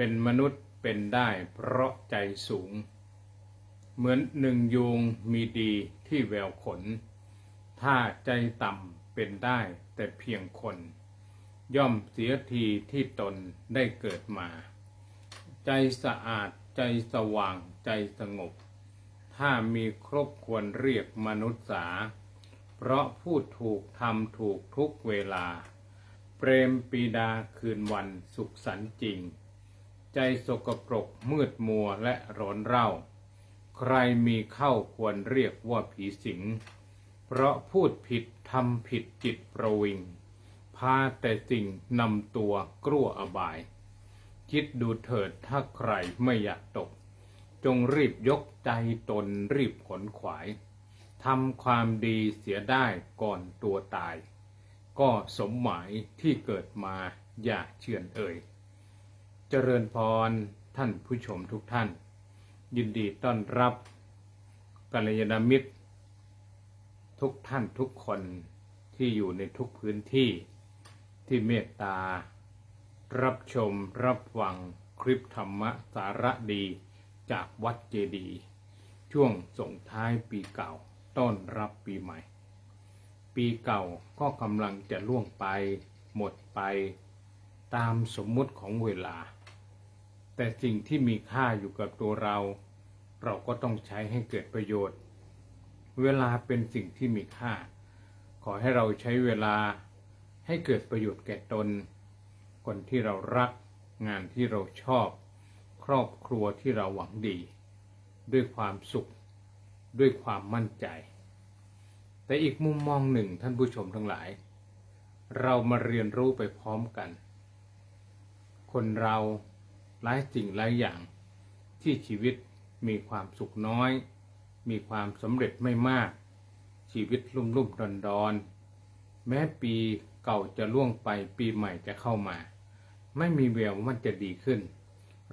เป็นมนุษย์เป็นได้เพราะใจสูง เหมือนหนึ่งยูงมีดีที่แววขน ถ้าใจต่ำเป็นได้แต่เพียงคน ย่อมเสียทีที่ตนได้เกิดมา ใจสะอาดใจสว่างใจสงบ ถ้ามีครบควรเรียกมนุษย์สา เพราะพูดถูกทำถูกทุกเวลา เปรมปีดาคืนวันสุขสันต์จริง ใจสกปรกมืดมัวและร้อนเร่า ใครมีเข้าควรเรียกว่าผีสิง เพราะพูดผิดทำผิดจิตประวิง พาแต่สิ่งนำตัวกลัวอบาย คิดดูเถิดถ้าใครไม่อยากตก จงรีบยกใจตนรีบขนขวายทำความดีเสียได้ก่อนตัวตาย ก็สมหมายที่เกิดมาอย่าเชื่อนเอ่ย เจริญพรท่านผู้ชมทุกท่าน ยินดีต้อนรับกัลยาณมิตร ทุกท่านทุกคนที่อยู่ในทุกพื้นที่ที่เมตตา รับชมรับฟังคลิปธรรมะสาระดีจากวัดเจดีย์ช่วงส่งท้ายปีเก่าต้อนรับปีใหม่ ปีเก่าก็กำลังจะล่วงไปหมดไปตามสมมุติของเวลา แต่สิ่งที่มีค่าอยู่กับตัวเรา เราก็ต้องใช้ให้เกิดประโยชน์ เวลาเป็นสิ่งที่มีค่า ขอให้เราใช้เวลาให้เกิดประโยชน์แก่ตน คนที่เรารัก งานที่เราชอบ ครอบครัวที่เราหวังดี ด้วยความสุข ด้วยความมั่นใจ แต่อีกมุมมองหนึ่งท่านผู้ชมทั้งหลาย เรามาเรียนรู้ไปพร้อมกัน คนเรา หลายสิ่งหลายอย่างที่ชีวิตมีความสุขน้อย มีความสำเร็จไม่มาก ชีวิตลุ่มลุ่มดอนดอนๆแม้ปีเก่าจะล่วงไปปีใหม่จะเข้ามา ไม่มีแววว่ามันจะดีขึ้น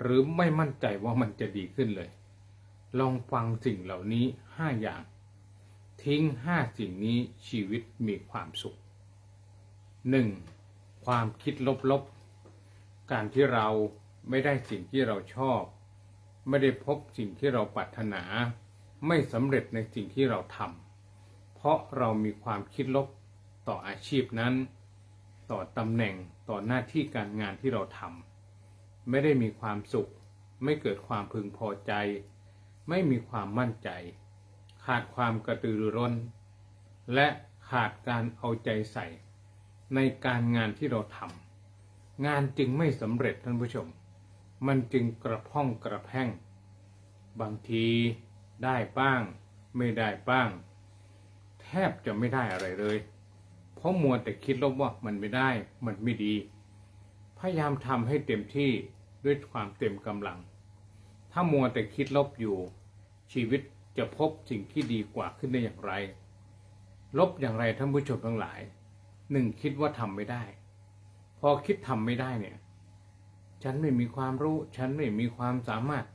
หรือไม่มั่นใจว่ามันจะดีขึ้นเลย ลองฟังสิ่งเหล่านี้ห้าอย่าง ทิ้งห้าสิ่งนี้ชีวิตมีความสุขหนึ่งความคิดลบๆ การที่เรา ไม่ได้สิ่งที่เราชอบ ไม่ได้พบสิ่งที่เราปรารถนา ไม่สำเร็จในสิ่งที่เราทำเพราะเรามีความคิดลบต่ออาชีพนั้น ต่อตำแหน่งต่อหน้าที่การงานที่เราทำไม่ได้มีความสุข ไม่เกิดความพึงพอใจ ไม่มีความมั่นใจ ขาดความกระตือรือร้น และขาดการเอาใจใส่ ในการงานที่เราทำงานจึงไม่สำเร็จท่านผู้ชม มันจึงกระพ้องกระแพ่งบางทีได้บ้าง ไม่ได้บ้าง แทบจะไม่ได้อะไรเลย เพราะมัวแต่คิดลบว่ามันไม่ได้ มันไม่ดี พยายามทำให้เต็มที่ด้วยความเต็มกำลัง ถ้ามัวแต่คิดลบอยู่ ชีวิตจะพบสิ่งที่ดีกว่าขึ้นได้อย่างไร ลบอย่างไรท่านผู้ชมทั้งหลาย หนึ่งคิดว่าทำไม่ได้ พอคิดทำไม่ได้เนี่ย ฉันไม่มีความรู้ ฉันไม่มีความสามารถ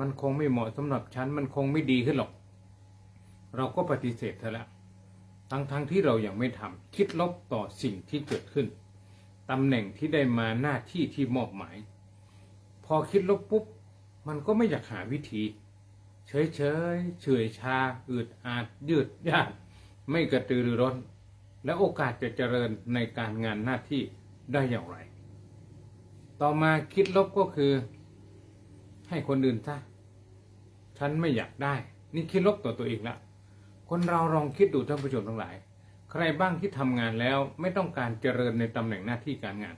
มันคงไม่เหมาะสำหรับฉัน มันคงไม่ดีขึ้นหรอก เราก็ปฏิเสธเธอแล้วทั้งทั้งที่เรายัางไม่ทำคิดลบต่อสิ่งที่เกิดขึ้นตำแหน่งที่ได้มาหน้าที่ที่มอบหมาย พอคิดลบปุ๊บ มันก็ไม่อยากหาวิธี เฉยเฉยเฉยชาอืดอาด ยืดยาดไม่กระตือรือร้น และโอกาสจะเจริญในการงานหน้าที่ได้อย่างไร ต่อมาคิดลบก็คือ ให้คนอื่นซะฉันไม่อยากได้ นี่คิดลบต่อตัวเองละคนเราลองคิดดูท่านผู้ชมทั้งหลาย ใครบ้างที่ทำงานแล้วไม่ต้องการเจริญในตำแหน่งหน้าที่การงาน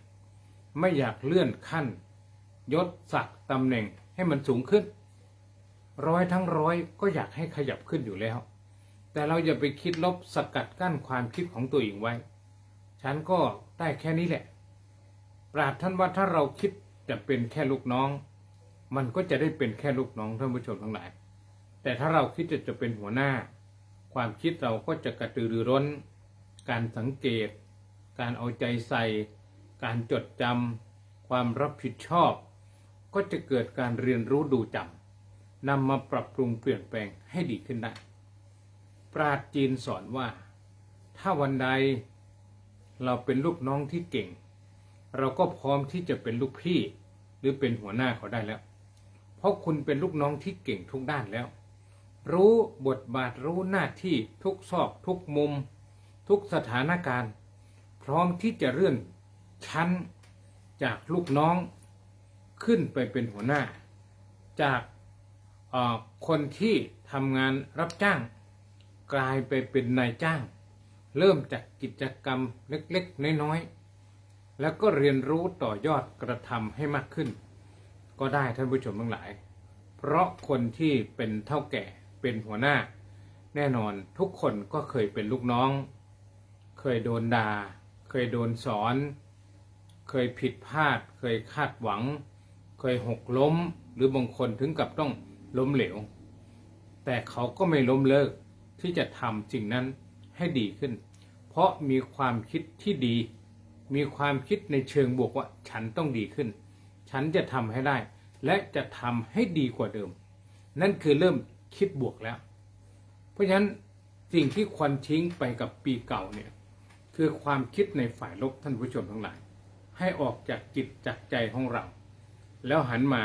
ไม่อยากเลื่อนขั้น ยศศักดิ์ตำแหน่งให้มันสูงขึ้น ร้อยทั้งร้อยก็อยากให้ขยับขึ้นอยู่แล้ว แต่เราอย่าไปคิดลบสกัดกั้นความคิดของตัวเองไว้ ฉันก็ได้แค่นี้แหละ ปราดท่านว่าถ้าเราคิดจะเป็นแค่ลูกน้อง มันก็จะได้เป็นแค่ลูกน้องท่านผู้ชมทั้งหลาย แต่ถ้าเราคิดจะจะเป็นหัวหน้า ความคิดเราก็จะกระตือรือร้น การสังเกต การเอาใจใส่ การจดจำความรับผิดชอบ ก็จะเกิดการเรียนรู้ดูจำนำมาปรับปรุงเปลี่ยนแปลงให้ดีขึ้นได้ ปราดจีนสอนว่า ถ้าวันใด เราเป็นลูกน้องที่เก่ง เราก็พร้อมที่จะเป็นลูกพี่ หรือเป็นหัวหน้าเขาได้แล้ว เพราะคุณเป็นลูกน้องที่เก่งทุกด้านแล้ว รู้บทบาทรู้หน้าที่ทุกซอกทุกมุม ทุกสถานการณ์ พร้อมที่จะเลื่อนชั้นจากลูกน้องขึ้นไปเป็นหัวหน้า จากคนที่ทำงานรับจ้าง กลายไปเป็นนายจ้าง เริ่มจากกิจกรรมเล็กๆ น้อยๆ แล้วก็เรียนรู้ต่อยอดกระทำให้มากขึ้น ก็ได้ท่านผู้ชมทั้งหลาย เพราะคนที่เป็นเท่าแก่เป็นหัวหน้า แน่นอนทุกคนก็เคยเป็นลูกน้อง เคยโดนด่าเคยโดนสอน เคยผิดพลาด เคยคาดหวัง เคยหกล้ม หรือบางคนถึงกับต้องล้มเหลว แต่เขาก็ไม่ล้มเลิกที่จะทำสิ่งนั้นให้ดีขึ้น เพราะมีความคิดที่ดี มีความคิดในเชิงบวกว่าฉันต้องดีขึ้น ฉันจะทำให้ได้ และจะทำให้ดีกว่าเดิม นั่นคือเริ่มคิดบวกแล้ว เพราะฉะนั้นสิ่งที่ควรทิ้งไปกับปีเก่าเนี่ยคือความคิดในฝ่ายลบท่านผู้ชมทั้งหลาย ให้ออกจากจิตจากใจของเรา แล้วหันมา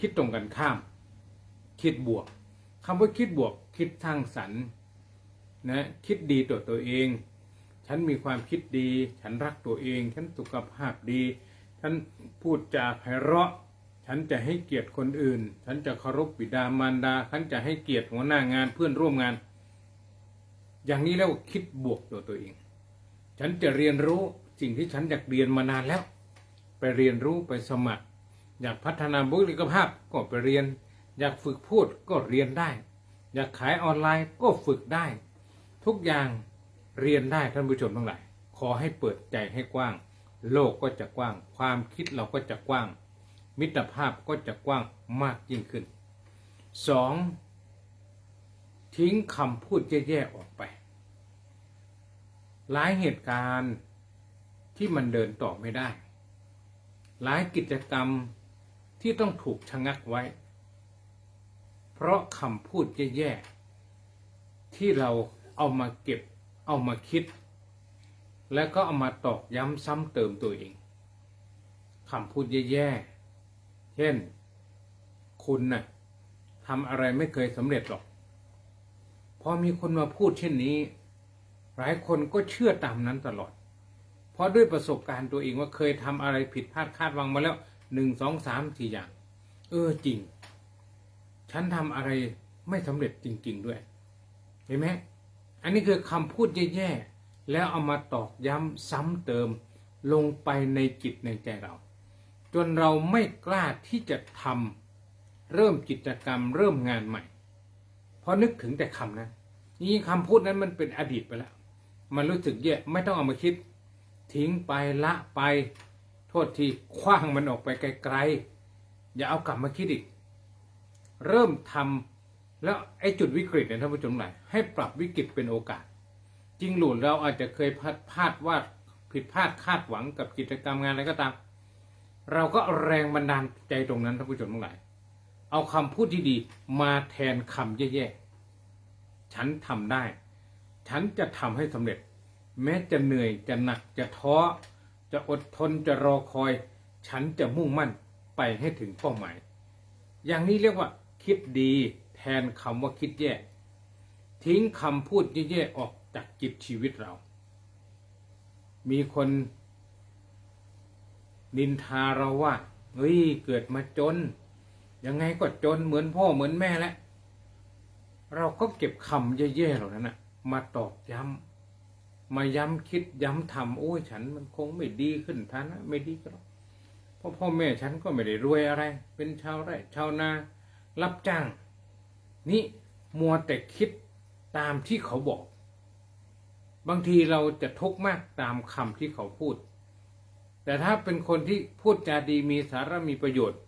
คิดตรงกันข้าม คิดบวกคำว่าคิดบวก คิดสร้างสรรค์นะคิดดีต่อตัวเอง ฉันมีความคิดดี ฉันรักตัวเอง ฉันสุขภาพดี ฉันพูดจาไพเราะ ฉันจะให้เกียรติคนอื่น ฉันจะเคารพบิดามารดา ฉันจะให้เกียรติหัวหน้างานเพื่อนร่วมงาน อย่างนี้แล้วคิดบวกต่อตัวเอง ฉันจะเรียนรู้สิ่งที่ฉันอยากเรียนมานานแล้ว ไปเรียนรู้ไปสมัคร อยากพัฒนาบุคลิกภาพก็ไปเรียน อยากฝึกพูดก็เรียนได้ อยากขายออนไลน์ก็ฝึกได้ ทุกอย่าง เรียนได้ท่านผู้ชมทั้งหลาย ขอให้เปิดใจให้กว้าง โลกก็จะกว้าง ความคิดเราก็จะกว้าง มิตรภาพก็จะกว้างมากยิ่งขึ้นสองทิ้งคำพูดแย่ๆออกไป หลายเหตุการณ์ที่มันเดินต่อไม่ได้ หลายกิจกรรมที่ต้องถูกชะงักไว้ เพราะคำพูดแย่ๆที่เราเอามาเก็บ เอามาคิด แล้วก็เอามาตอกย้ำซ้ำเติมตัวเองคำพูดแย่ๆ เช่น คุณน่ะทำอะไรไม่เคยสำเร็จหรอก พอมีคนมาพูดเช่นนี้ หลายคนก็เชื่อตามนั้นตลอด เพราะด้วยประสบการณ์ตัวเองว่าเคยทำอะไรผิดพลาดคาดวังมาแล้วหนึ่งสองสามสี่อย่าง เออจริง ฉันทำอะไรไม่สำเร็จจริง ๆ ด้วย เห็นไหม อันนี้คือคำพูดแย่ๆ แล้วเอามาตอกย้ำซ้ำเติมลงไปในจิตในใจเรา จนเราไม่กล้าที่จะทำเริ่มกิจกรรมเริ่มงานใหม่ เพราะนึกถึงแต่คำนั้นนี่คำพูดนั้นมันเป็นอดีตไปแล้ว มันรู้สึกแย่ไม่ต้องเอามาคิด ทิ้งไปละไป โทษทีคว้างมันออกไปไกลๆ อย่าเอากลับมาคิดอีก เริ่มทำ แล้วไอ้จุดวิกฤตเนี่ยท่านผู้ชมหลายให้ปรับวิกฤตเป็นโอกาส จริงหลุดเราอาจจะเคยพลาดพลาดว่าผิดพลาดคาดหวังกับกิจกรรมงานอะไรก็ตาม เราก็แรงบันดาลใจตรงนั้นท่านผู้ชมทั้งหลาย เอาคำพูดที่ดีมาแทนคำแย่ๆฉันทำได้ ฉันจะทำให้สำเร็จ แม้จะเหนื่อยจะหนักจะท้อ จะอดทนจะรอคอย ฉันจะมุ่งมั่นไปให้ถึงเป้าหมาย อย่างนี้เรียกว่าคิดดี นคำว่าคิดแย่ ทิ้งคำพูดแย่ๆออกจากจิตชีวิตเรา มีคนนินทาเราว่าเฮ้ยเกิดมาจน ยังไงก็จนเหมือนพ่อเหมือนแม่แหละเราก็เก็บคำแย่ๆเหล่านั้นนะมาตอกย้ำมาย้ำคิดย้ำทำโอ้ยฉันมันคงไม่ดีขึ้นฐานะไม่ดีก็หรอกเพราะพ่อแม่ฉันก็ไม่ได้รวยอะไร เป็นชาวไร่ชาวนารับจ้าง นี่มัวแต่คิดตามที่เขาบอก บางทีเราจะทุกข์มากตามคำที่เขาพูด แต่ถ้าเป็นคนที่พูดจาดีมีสาระมีประโยชน์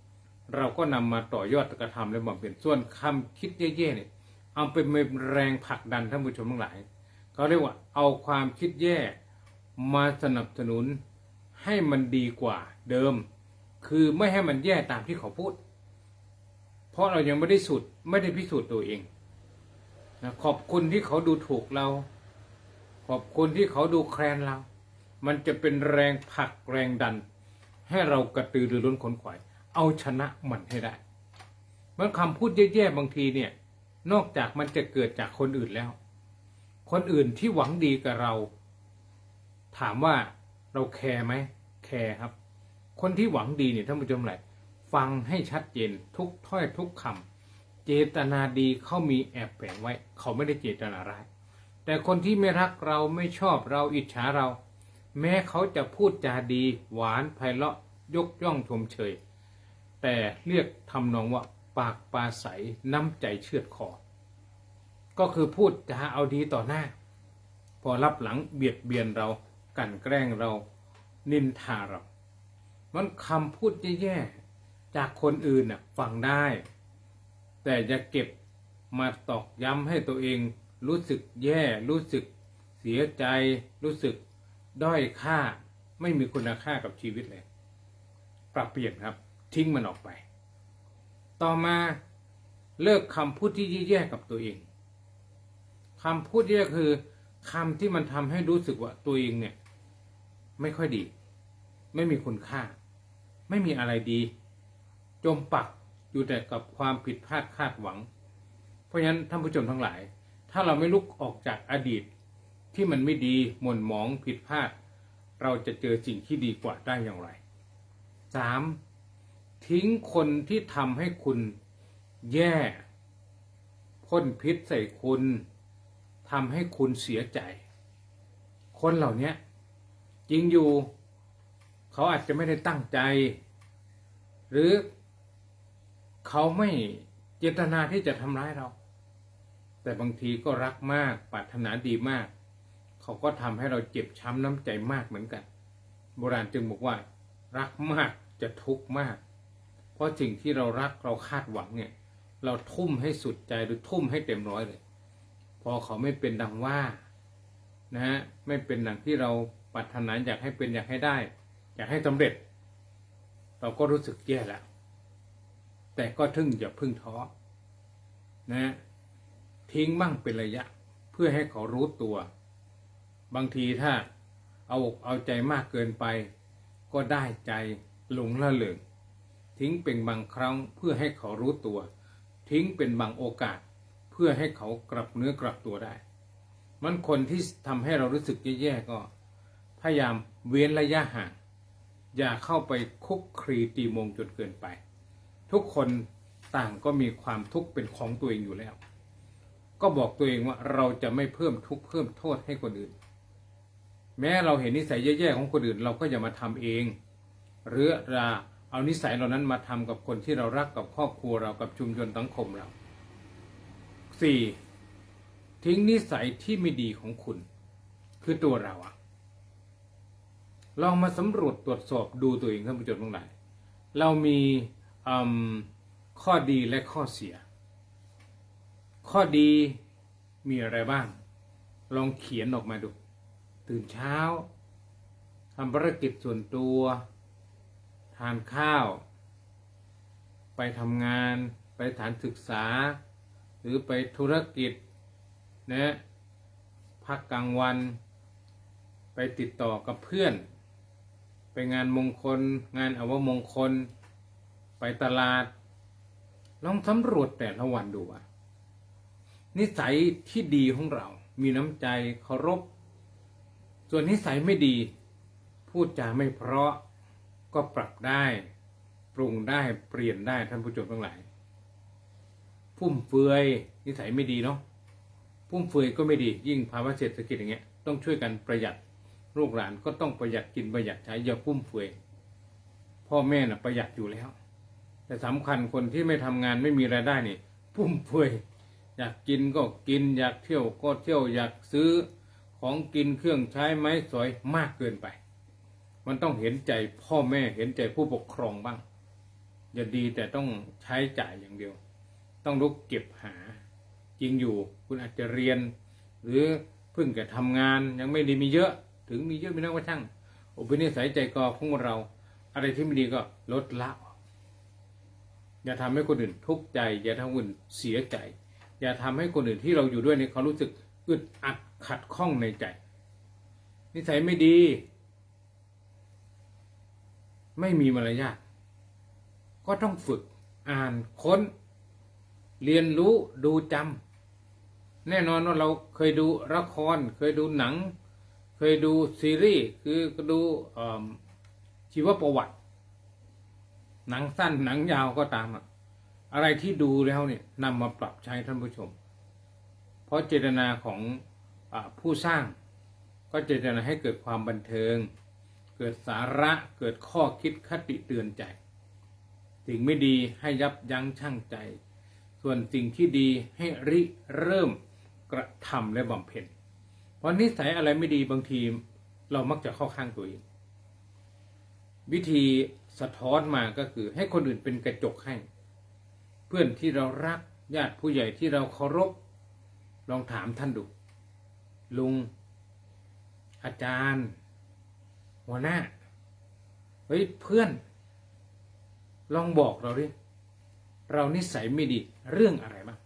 เราก็นำมาต่อยอดกระทำและบำเพ็ญส่วนคำคิดแย่ๆเนี่ยเอาไปเป็นแรงผลักดันท่านผู้ชมทั้งหลายเขาเรียกว่าเอาความคิดแย่มาสนับสนุนให้มันดีกว่าเดิม คือไม่ให้มันแย่ตามที่เขาพูด เพราะเรายังไม่ได้สุดไม่ได้พิสูจน์ตัวเองนะขอบคุณที่เขาดูถูกเรา ขอบคุณที่เขาดูแคลนเรา มันจะเป็นแรงผลักแรงดัน ให้เรากระตือรือร้นขนขวาย เอาชนะมันให้ได้เมื่อคำพูดแย่ๆบางทีเนี่ย นอกจากมันจะเกิดจากคนอื่นแล้ว คนอื่นที่หวังดีกับเรา ถามว่าเราแคร์ไหมแคร์ครับ คนที่หวังดีเนี่ยท่านผู้ชมหละ ฟังให้ชัดเจนทุกถ้อยทุกคำเจตนาดีเขามีแอบแฝงไว้ เขาไม่ได้เจตนาร้าย แต่คนที่ไม่รักเราไม่ชอบเราอิจฉาเรา แม้เขาจะพูดจาดี หวานไพเราะยกย่องชมเชย แต่เรียกทำนองว่าปากปลาใสน้ำใจเชือดคอ ก็คือพูดจาเอาดีต่อหน้า พอรับหลังเบียดเบียนเรากันแกล้งเรานินทาเรามันคำพูดแย่ๆ จากคนอื่นน่ะฟังได้ แต่อย่าเก็บมาตอกย้ำให้ตัวเองรู้สึกแย่รู้สึกเสียใจ รู้สึกด้อยค่า ไม่มีคุณค่ากับชีวิตเลย ปรับเปลี่ยนครับ ทิ้งมันออกไป ต่อมาเลิกคำพูดที่แย่ๆกับตัวเองคำพูดแย่คือคำที่มันทำให้รู้สึกว่าตัวเองเนี่ย ไม่ค่อยดี ไม่มีคุณค่า ไม่มีอะไรดี จมปักอยู่แต่กับความผิดพลาดคาดหวัง เพราะฉะนั้นท่านผู้ชมทั้งหลาย ถ้าเราไม่ลุกออกจากอดีตที่มันไม่ดีหม่นหมองผิดพลาด เราจะเจอสิ่งที่ดีกว่าได้อย่างไรสามทิ้งคนที่ทำให้คุณแย่พ่นพิษใส่คุณทำให้คุณเสียใจ คนเหล่านี้จริงอยู่ เขาอาจจะไม่ได้ตั้งใจ หรือ เขาไม่เจตนาที่จะทำร้ายเรา แต่บางทีก็รักมากปรารถนาดีมาก เขาก็ทำให้เราเจ็บช้ำน้ำใจมากเหมือนกัน โบราณจึงบอกว่า รักมากจะทุกข์มาก เพราะสิ่งที่เรารักเราคาดหวังเนี่ย เราทุ่มให้สุดใจหรือทุ่มให้เต็มร้อยเลย พอเขาไม่เป็นดังว่านะฮะไม่เป็นดังที่เราปรารถนาอยากให้เป็นอยากให้ได้ อยากให้สำเร็จ เราก็รู้สึกแย่แล้ว แต่ก็ทึ่งอย่าพึ่งท้อนะทิ้งบ้างเป็นระยะ เพื่อให้เขารู้ตัว บางทีถ้าเอาอกเอาใจมากเกินไป ก็ได้ใจหลงละเลงทิ้งเป็นบางครั้งเพื่อให้เขารู้ตัว ทิ้งเป็นบางโอกาส เพื่อให้เขากลับเนื้อกลับตัวได้ มันคนที่ทำให้เรารู้สึกแย่ๆก็ พยายามเว้นระยะห่าง อย่าเข้าไปคุกครีตีมงจนเกินไป ทุกคนต่างก็มีความทุกข์เป็นของตัวเองอยู่แล้ว ก็บอกตัวเองว่าเราจะไม่เพิ่มทุกข์เพิ่มโทษให้คนอื่น แม้เราเห็นนิสัยแย่ๆของคนอื่นเราก็อย่ามาทำเอง หรือราเอานิสัยเหล่านั้นมาทำกับคนที่เรารักกับครอบครัวเรากับชุมชนสังคมเราสี่ทิ้งนิสัยที่ไม่ดีของคุณ คือตัวเราอะลองมาสำรวจตรวจสอบดูตัวเองท่านผู้ชมทั้งหลายเรามี ข้อดีและข้อเสีย ข้อดีมีอะไรบ้าง ลองเขียนออกมาดู ตื่นเช้าทำภารกิจส่วนตัว ทานข้าว ไปทำงาน ไปฐานศึกษา หรือไปธุรกิจนะพักกลางวัน ไปติดต่อกับเพื่อน ไปงานมงคล งานอวมงคล ไปตลาด ลองสำรวจแต่ละวันดูว่านิสัยที่ดีของเรา มีน้ำใจเคารพ ส่วนนิสัยไม่ดี พูดจาไม่เพราะก็ปรับได้ ปรุงได้เปลี่ยนได้ท่านผู้ชมทั้งหลายฟุ่มเฟือยนิสัยไม่ดีเนาะฟุ่มเฟือยก็ไม่ดี ยิ่งภาวะเศรษฐกิจอย่างเงี้ยต้องช่วยกันประหยัดลูกหลานก็ต้องประหยัดกินประหยัดใช้อย่าฟุ่มเฟือยพ่อแม่น่ะประหยัดอยู่แล้ว แต่สำคัญคนที่ไม่ทำงานไม่มีรายได้นี่ฟุ่มเฟือยอยากกินก็กินอยากเที่ยวก็เที่ยวอยากซื้อของกินเครื่องใช้ไม้สอยมากเกินไป มันต้องเห็นใจพ่อแม่เห็นใจผู้ปกครองบ้าง อย่าดีแต่ต้องใช้จ่ายอย่างเดียว ต้องลุกเก็บหา จริงอยู่คุณอาจจะเรียน หรือเพิ่งจะทำงานยังไม่ได้มีเยอะ ถึงมีเยอะไม่น้อยก็ช่างอุปนิสัยใจคอของเรา อะไรที่ไม่ดีก็ลดละ อย่าทำให้คนอื่นทุกข์ใจ อย่าทำให้คนอื่นเสียใจ อย่าทำให้คนอื่นที่เราอยู่ด้วยเนี่ยเขารู้สึกอึดอัดขัดข้องในใจ นิสัยไม่ดี ไม่มีมารยาทก็ต้องฝึกอ่านค้น เรียนรู้ดูจำแน่นอนว่าเราเคยดูละคร เคยดูหนัง เคยดูซีรีส์คือดูชีวประวัติ หนังสั้นหนังยาวก็ตามอะอะไรที่ดูแล้วเนี่ยนำมาปรับใช้ท่านผู้ชม เพราะเจตนาของอผู้สร้าง ก็เจตนาให้เกิดความบันเทิง เกิดสาระเกิดข้อคิดคติเตือนใจ สิ่งไม่ดีให้ยับยั้งชั่งใจ ส่วนสิ่งที่ดีให้ริเริ่มกระทำและบำเพ็ญเพราะนิสัยอะไรไม่ดีบางทีเรามักจะเข้าข้างตัวเองวิธี สะท้อนมาก็คือให้คนอื่นเป็นกระจกให้ เพื่อนที่เรารักญาติผู้ใหญ่ที่เราเคารพ ลองถามท่านดู ลุง อาจารย์ หัวหน้าเฮ้ยเพื่อน ลองบอกเราดิเรานิสัยไม่ดีเรื่องอะไรบ้าง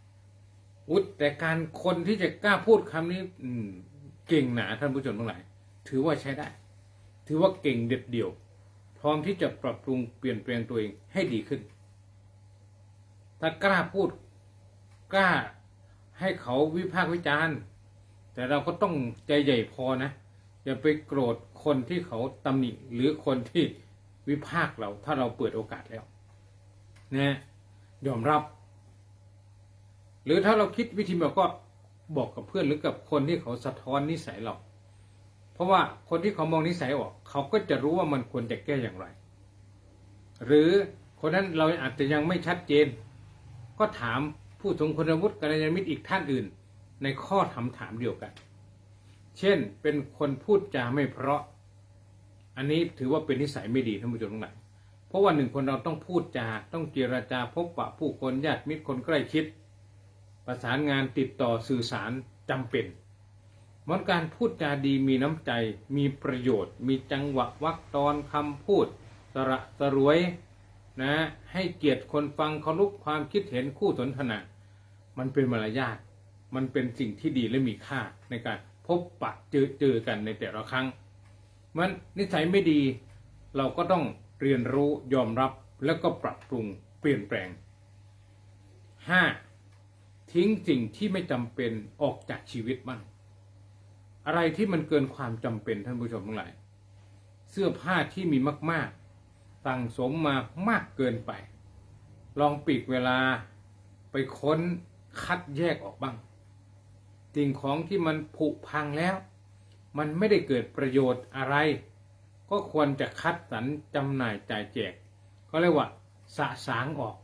อุยแต่การคนที่จะกล้าพูดคำนี้ อืม เก่งหนาท่านผู้ชมทั้งหลาย ถือว่าใช้ได้ ถือว่าเก่งเด็ดเดี่ยว พร้อมที่จะปรับปรุงเปลี่ยนแปลงตัวเองให้ดีขึ้น ถ้ากล้าพูดกล้าให้เขาวิพากษ์วิจารณ์ แต่เราก็ต้องใจใหญ่พอนะ อย่าไปโกรธคนที่เขาตำหนิหรือคนที่วิพากษ์เรา ถ้าเราเปิดโอกาสแล้วนะยอมรับ หรือถ้าเราคิดวิธีแบบก็บอกกับเพื่อนหรือกับคนที่เขาสะท้อนนิสัยเรา ราะว่าคนที่เขามองนิสัยออก เขาก็จะรู้ว่ามันควรจะแก้อย่างไร หรือคนนั้นเราอาจจะยังไม่ชัดเจน ก็ถามผู้ทรงคุณวุฒิกัลยาณมิตรอีกท่านอื่น ในข้อถามถามเดียวกัน เช่นเป็นคนพูดจาไม่เพราะ อันนี้ถือว่าเป็นนิสัยไม่ดีท่านผู้ชมทั้งหลายเพราะว่าหนึ่งคนเราต้องพูดจาต้องเจรจาพบปะผู้คนญาติมิตรคนใกล้ชิด ประสานงานติดต่อสื่อสารจำเป็น มันการพูดจาดีมีน้ำใจ มีประโยชน์ มีจังหวะวรรคตอนคำพูด สระสรวยนะให้เกียรติคนฟังเคารพความคิดเห็นคู่สนทนา มันเป็นมารยาทมันเป็นสิ่งที่ดีและมีค่าในการพบปะเจอเจอกันในแต่ละครั้ง มันนิสัยไม่ดี เราก็ต้องเรียนรู้ยอมรับแล้วก็ปรับปรุงเปลี่ยนแปลง 5. ทิ้งสิ่งที่ไม่จำเป็นออกจากชีวิตบ้าง อะไรที่มันเกินความจำเป็นท่านผู้ชมทั้งหลาย เสื้อผ้าที่มีมาก ๆ สั่งสมมามากเกินไป ลองปีกเวลาไปค้นคัดแยกออกบ้าง สิ่งของที่มันผุพังแล้ว มันไม่ได้เกิดประโยชน์อะไร ก็ควรจะคัดสรรจำหน่ายจ่ายแจก ก็เรียกว่าสะสางออก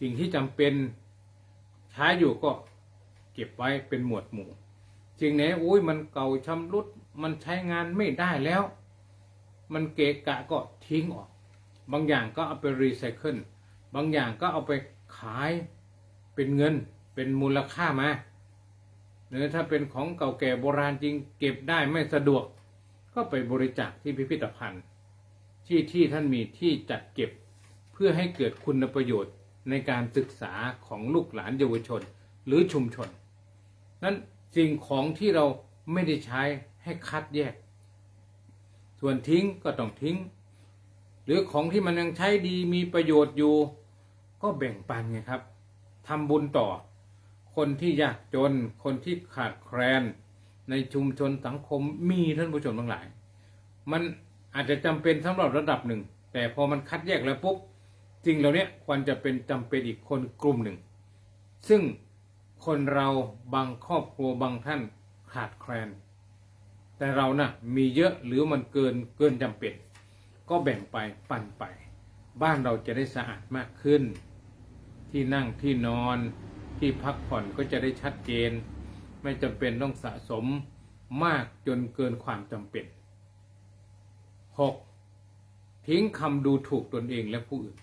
สิ่งที่จำเป็นใช้อยู่ก็เก็บไว้เป็นหมวดหมู่ สิ่งไหนโอ้ยมันเก่าชำรุด มันใช้งานไม่ได้แล้ว มันเกะกะก็ทิ้งออก บางอย่างก็เอาไปรีไซเคิลบางอย่างก็เอาไปขายเป็นเงินเป็นมูลค่ามาหรือถ้าเป็นของเก่าแก่โบราณจริงเก็บได้ไม่สะดวก ก็ไปบริจาคที่พิพิธภัณฑ์ ที่ที่ท่านมีที่จัดเก็บเพื่อให้เกิดคุณประโยชน์ในการศึกษาของลูกหลานเยาวชนหรือชุมชน นั้น สิ่งของที่เราไม่ได้ใช้ให้คัดแยก ส่วนทิ้งก็ต้องทิ้ง หรือของที่มันยังใช้ดีมีประโยชน์อยู่ ก็แบ่งปันไงครับทำบุญต่อ คนที่ยากจน คนที่ขาดแคลน ในชุมชนสังคมมีท่านผู้ชมทั้งหลาย มันอาจจะจำเป็นสำหรับระดับหนึ่ง แต่พอมันคัดแยกแล้วปุ๊บสิ่งเหล่านี้ควรจะเป็นจำเป็นอีกคนกลุ่มหนึ่ง ซึ่ง คนเราบางครอบครัวบางท่านขาดแคลน แต่เรานะ่ะมีเยอะหรือมันเกินเกินจำเป็น ก็แบ่งไปปั่นไป บ้านเราจะได้สะอาดมากขึ้น ที่นั่งที่นอนที่พักผ่อนก็จะได้ชัดเจน ไม่จำเป็นต้องสะสมมากจนเกินความจำเป็น 6. ทิ้งคำดูถูกตนเองและผู้อื่น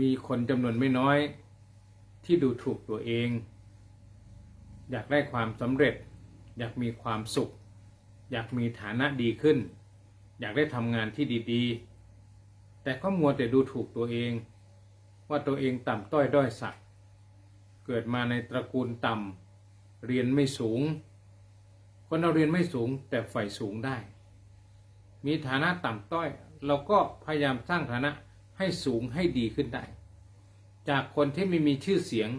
มีคนจำนวนไม่น้อย ที่ดูถูกตัวเอง อยากได้ความสำเร็จ อยากมีความสุข อยากมีฐานะดีขึ้น อยากได้ทำงานที่ดีๆ แต่ก็มัวแต่ดูถูกตัวเอง ว่าตัวเองต่ำต้อยด้อยสักเกิดมาในตระกูลต่ำเรียนไม่สูง คนเราเรียนไม่สูงแต่ใฝ่สูงได้ มีฐานะต่ำต้อย เราก็พยายามสร้างฐานะให้สูงให้ดีขึ้นได้ จากคนที่ไม่มีชื่อเสียง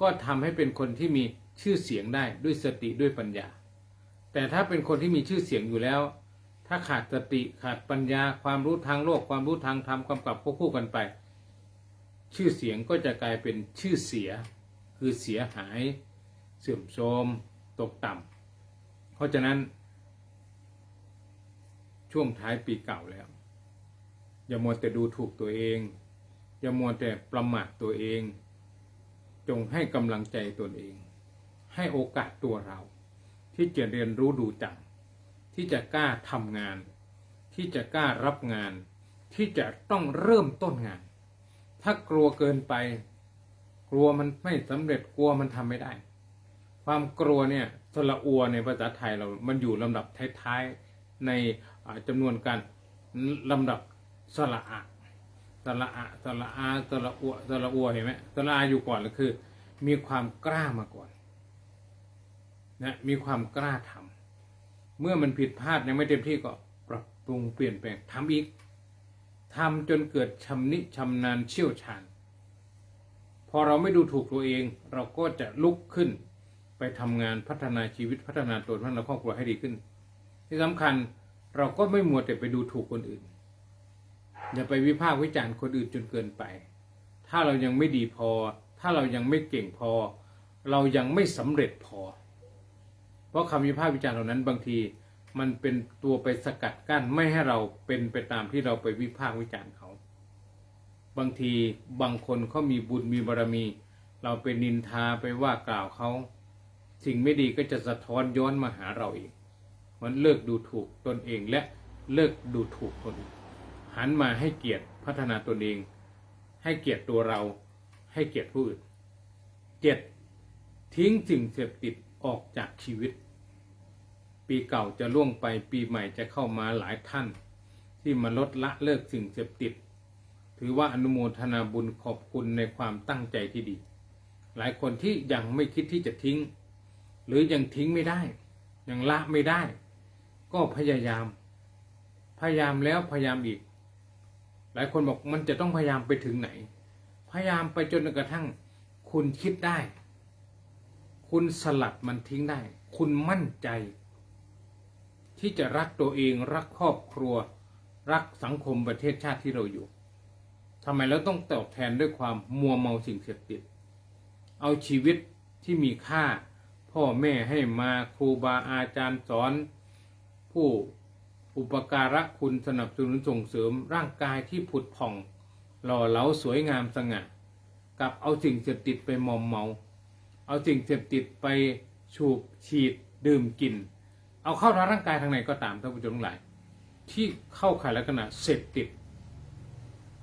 ก็ทำให้เป็นคนที่มีชื่อเสียงได้ด้วยสติด้วยปัญญา แต่ถ้าเป็นคนที่มีชื่อเสียงอยู่แล้ว ถ้าขาดสติขาดปัญญาความรู้ทางโลกความรู้ทางธรรมกำกับควบคู่กันไป ชื่อเสียงก็จะกลายเป็นชื่อเสีย คือเสียหาย เสื่อมโทรมตกต่ำเพราะฉะนั้น ช่วงท้ายปีเก่าแล้ว อย่ามัวแต่ดูถูกตัวเอง อย่ามัวแต่ประมาทตัวเอง จงให้กำลังใจตนเอง ให้โอกาสตัวเรา ที่จะเรียนรู้ดูจักที่จะกล้าทำงาน ที่จะกล้ารับงาน ที่จะต้องเริ่มต้นงาน ถ้ากลัวเกินไป กลัวมันไม่สำเร็จกลัวมันทำไม่ได้ ความกลัวเนี่ยสระอัวในภาษาไทยเรา มันอยู่ลำดับท้ายๆในจำนวนการลำดับสระอะ สระอะสระอาสระอัวสระอัวเห็นไหมสระอาอยู่ก่อนก็คือ มีความกล้ามาก่อนนะมีความกล้าทำเมื่อมันผิดพลาดยังไม่เต็มที่ก็ปรับปรุงเปลี่ยนแปลงทำอีกทำจนเกิดชำนิชำนาญเชี่ยวชาญ พอเราไม่ดูถูกตัวเอง เราก็จะลุกขึ้น ไปทำงานพัฒนาชีวิตพัฒนาตนพัฒนาครอบครัวให้ดีขึ้น ที่สำคัญเราก็ไม่มัวแต่ไปดูถูกคนอื่น อย่าไปวิพากษ์วิจารณ์คนอื่นจนเกินไป ถ้าเรายังไม่ดีพอ ถ้าเรายังไม่เก่งพอ เรายังไม่สำเร็จพอ เพราะคำวิพากษ์วิจารณ์เหล่านั้นบางทีมันเป็นตัวไปสกัดกั้นไม่ให้เราเป็นไปตามที่เราไปวิพากษ์วิจารณ์เขา บางทีบางคนเขามีบุญมีบารมี เราไปนินทาไปว่ากล่าวเขา สิ่งไม่ดีก็จะสะท้อนย้อนมาหาเราเอีกมันเลิกดูถูกตนเองและเลิกดูถูกคนอื่น หันมาให้เกียรติพัฒนาตนเอง ให้เกียรติตัวเรา ให้เกียรติผู้อื่นเจ็ดทิ้งสิ่งเสพติดออกจากชีวิต ปีเก่าจะล่วงไปปีใหม่จะเข้ามาหลายท่าน ที่มาลดละเลิกสิ่งเสพติด ถือว่าอนุโมทนาบุญขอบคุณในความตั้งใจที่ดี หลายคนที่ยังไม่คิดที่จะทิ้ง หรือยังทิ้งไม่ได้ ยังละไม่ได้ ก็พยายาม พยายามแล้วพยายามอีก หลายคนบอกมันจะต้องพยายามไปถึงไหน พยายามไปจนกระทั่ง คุณคิดได้ คุณสลัดมันทิ้งได้ คุณมั่นใจ ที่จะรักตัวเอง รักครอบครัว รักสังคมประเทศชาติที่เราอยู่ทำไมเราต้องตอบแทนด้วยความมัวเมาสิ่งเสพติด เอาชีวิตที่มีค่า พ่อแม่ให้มาครูบาอาจารย์สอน ผู้ อุปการะคุณสนับสนุนส่งเสริมร่างกายที่ผุดผ่อง หล่อเหลาสวยงามสง่ากับเอาสิ่งเสพติดไปมอมเมา เอาสิ่งเสพติดไปฉูบฉีด ดื่มกิน เอาเข้าร่างกายทางไหนก็ตามท่านผู้ชมทั้งหลาย ที่เข้าข่ายลักษณะเสพติด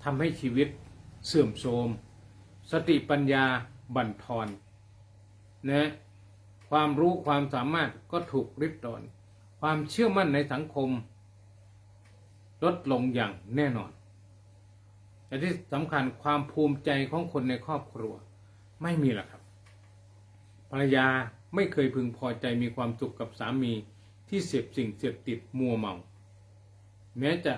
ทำให้ชีวิตเสื่อมโทรม สติปัญญาบั่นทอนนะความรู้ความสามารถก็ถูกริดรอน ความเชื่อมั่นในสังคม ลดลงอย่างแน่นอนแต่ที่สำคัญความภูมิใจของคนในครอบครัว ไม่มีหรอกครับ ภรรยาไม่เคยพึงพอใจมีความสุขกับสามีที่เสพสิ่งเสพติดมัวเมา แม้จะ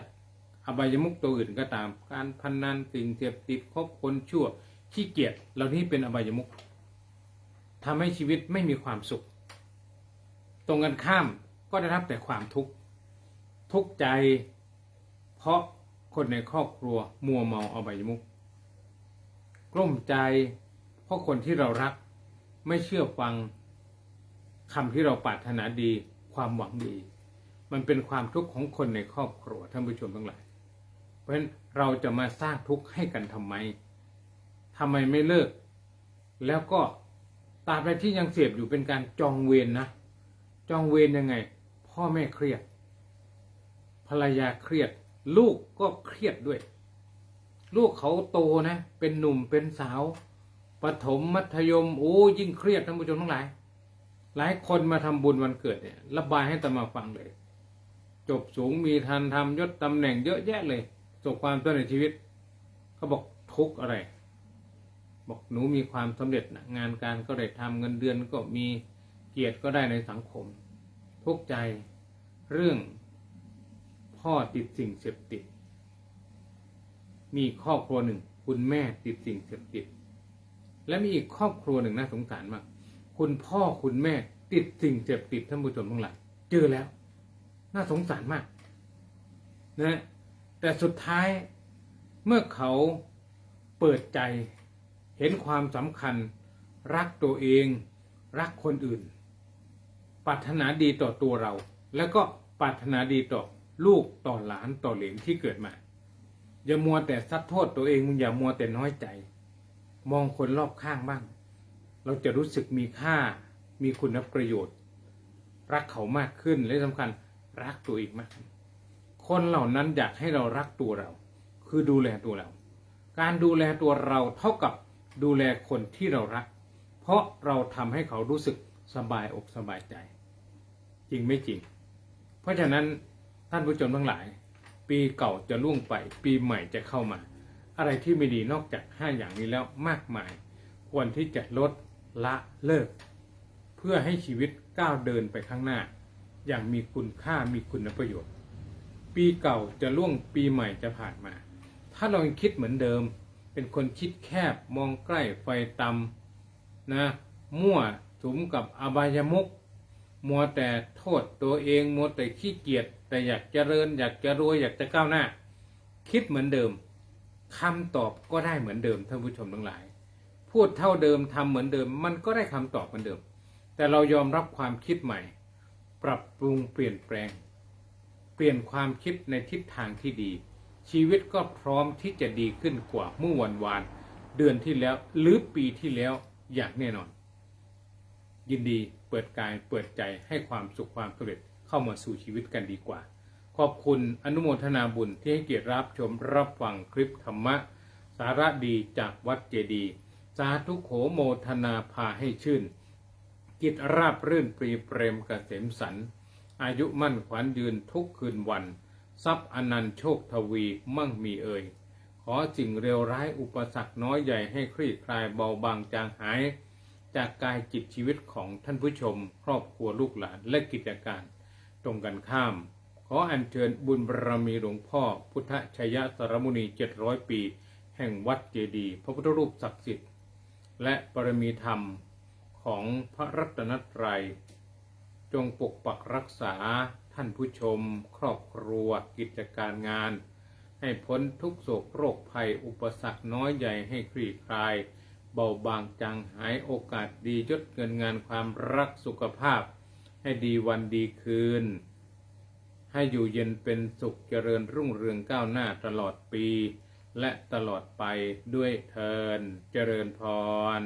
อบายมุกตัวอื่นก็ตาม การพนนันสิ่งเสพติดคบคนชั่วขี้เกียจเหล่านี้เป็นอบายมุกทำให้ชีวิตไม่มีความสุข ตรงกันข้ามก็ได้รับแต่ความทุกข์ทุกข์ใจ เพราะคนในครอบครัวมัวเมาเอบายมุก กลุ้มใจ เพราะคนที่เรารัก ไม่เชื่อฟังคำที่เราปรารถนาดี ความหวังดี มันเป็นความทุกข์ของคนในครอบครัวท่านผู้ชมทั้งหลาย เพราะฉะนั้นเราจะมาสร้างทุกข์ให้กันทำไมทำไมไม่เลิก แล้วก็ตราบใดที่ยังเสพอยู่เป็นการจองเวรนนะจองเวรยังไง พ่อแม่เครียด ภรรยาเครียด ลูกก็เครียดด้วย ลูกเขาโตนะ เป็นหนุ่มเป็นสาวประถมมัธยมโอ้ยิ่งเครียดท่านผู้ชมทั้งหลาย หลายคนมาทำบุญวันเกิดเนี่ยระบายให้ตมาฟังเลย จบสูงมีทันทำยศตำแหน่งเยอะแยะเลยประสบความสำเร็จในชีวิตเขาบอกทุกอะไร บอกหนูมีความสำเร็จนะงานการก็ได้ทำเงินเดือนก็มีเกียรติก็ได้ในสังคม ทุกใจเรื่อง พ่อติดสิ่งเสพติด มีครอบครัวหนึ่ง คุณแม่ติดสิ่งเสพติด และมีอีกครอบครัวหนึ่งน่าสงสารมาก คุณพ่อคุณแม่ติดสิ่งเสพติดท่านผู้ชมทั้งหลายเจอแล้ว น่าสงสารมากนะแต่สุดท้ายเมื่อเขาเปิดใจเห็นความสำคัญ รักตัวเอง รักคนอื่น ปรารถนาดีต่อตัวเรา แล้วก็ปรารถนาดีต่อ ลูกต่อหลานต่อเหลนที่เกิดมา อย่ามัวแต่ซัดโทษตัวเองมึงอย่ามัวแต่น้อยใจ มองคนรอบข้างบ้าง เราจะรู้สึกมีค่ามีคุณประโยชน์ รักเขามากขึ้นและสำคัญรักตัวเองมาก คนเหล่านั้นอยากให้เรารักตัวเรา คือดูแลตัวเรา การดูแลตัวเราเท่ากับดูแลคนที่เรารัก เพราะเราทำให้เขารู้สึกสบายอกสบายใจ จริงไม่จริง เพราะฉะนั้น ท่านผู้ชมทั้งหลาย ปีเก่าจะล่วงไป ปีใหม่จะเข้ามา อะไรที่ไม่ดีนอกจากห้าอย่างนี้แล้วมากมาย ควรที่จะลดละเลิก เพื่อให้ชีวิตก้าวเดินไปข้างหน้า อย่างมีคุณค่ามีคุณประโยชน์ ปีเก่าจะล่วงปีใหม่จะผ่านมา ถ้าเราคิดเหมือนเดิม เป็นคนคิดแคบมองใกล้ไฟต่ำนะมั่วสุมกับอบายมุก มัวแต่โทษตัวเองมัวแต่ขี้เกียจแต่อยากเจริญ อยากจะรวยอยากจะก้าวหน้า คิดเหมือนเดิมคำตอบก็ได้เหมือนเดิมท่านผู้ชมทั้งหลาย พูดเท่าเดิมทำเหมือนเดิม มันก็ได้คำตอบเหมือนเดิม แต่เรายอมรับความคิดใหม่ ปรับปรุงเปลี่ยนแปลง เปลี่ยนความคิดในทิศทางที่ดี ชีวิตก็พร้อมที่จะดีขึ้นกว่าเมื่อวันวานเดือนที่แล้วหรือปีที่แล้วอย่างแน่นอน ยินดี เปิดกายเปิดใจให้ความสุขความสำเร็จเข้ามาสู่ชีวิตกันดีกว่า ขอบคุณอนุโมทนาบุญที่ให้เกียรติรับชมรับฟังคลิปธรรมะ สาระดีจากวัดเจดีสาธุโขโมทนาพาให้ชื่นกิจราบรื่นปรีเปรมกเกษมสัน อายุมั่นขวัญยืนทุกคืนวัน ทรัพย์อนันต์โชคทวีมั่งมีเอ่ย ขอสิ่งเร็วร้ายอุปสรรคน้อยใหญ่ให้คลี่คลายเบาบางจางหาย จากกายจิตชีวิตของท่านผู้ชม ครอบครัวลูกหลานและกิจการ ตรงกันข้าม ขออัญเชิญบุญบารมีหลวงพ่อ พุทธชยสารมุนีเจ็ดร้อยปี แห่งวัดเจดีย์พระพุทธรูปศักดิ์สิทธิ์ และปรมีธรรมของพระรัตนตรัย จงปกปักรักษาท่านผู้ชม ครอบครัวกิจการงาน ให้พ้นทุกโศกโรคภัยอุปสรรคน้อยใหญ่ให้คลี่คลาย เบาบางจางหายโอกาสดียศเงินงานความรักสุขภาพ ให้ดีวันดีคืน ให้อยู่เย็นเป็นสุขเจริญรุ่งเรืองก้าวหน้าตลอดปี และตลอดไปด้วยเทินเจริญพร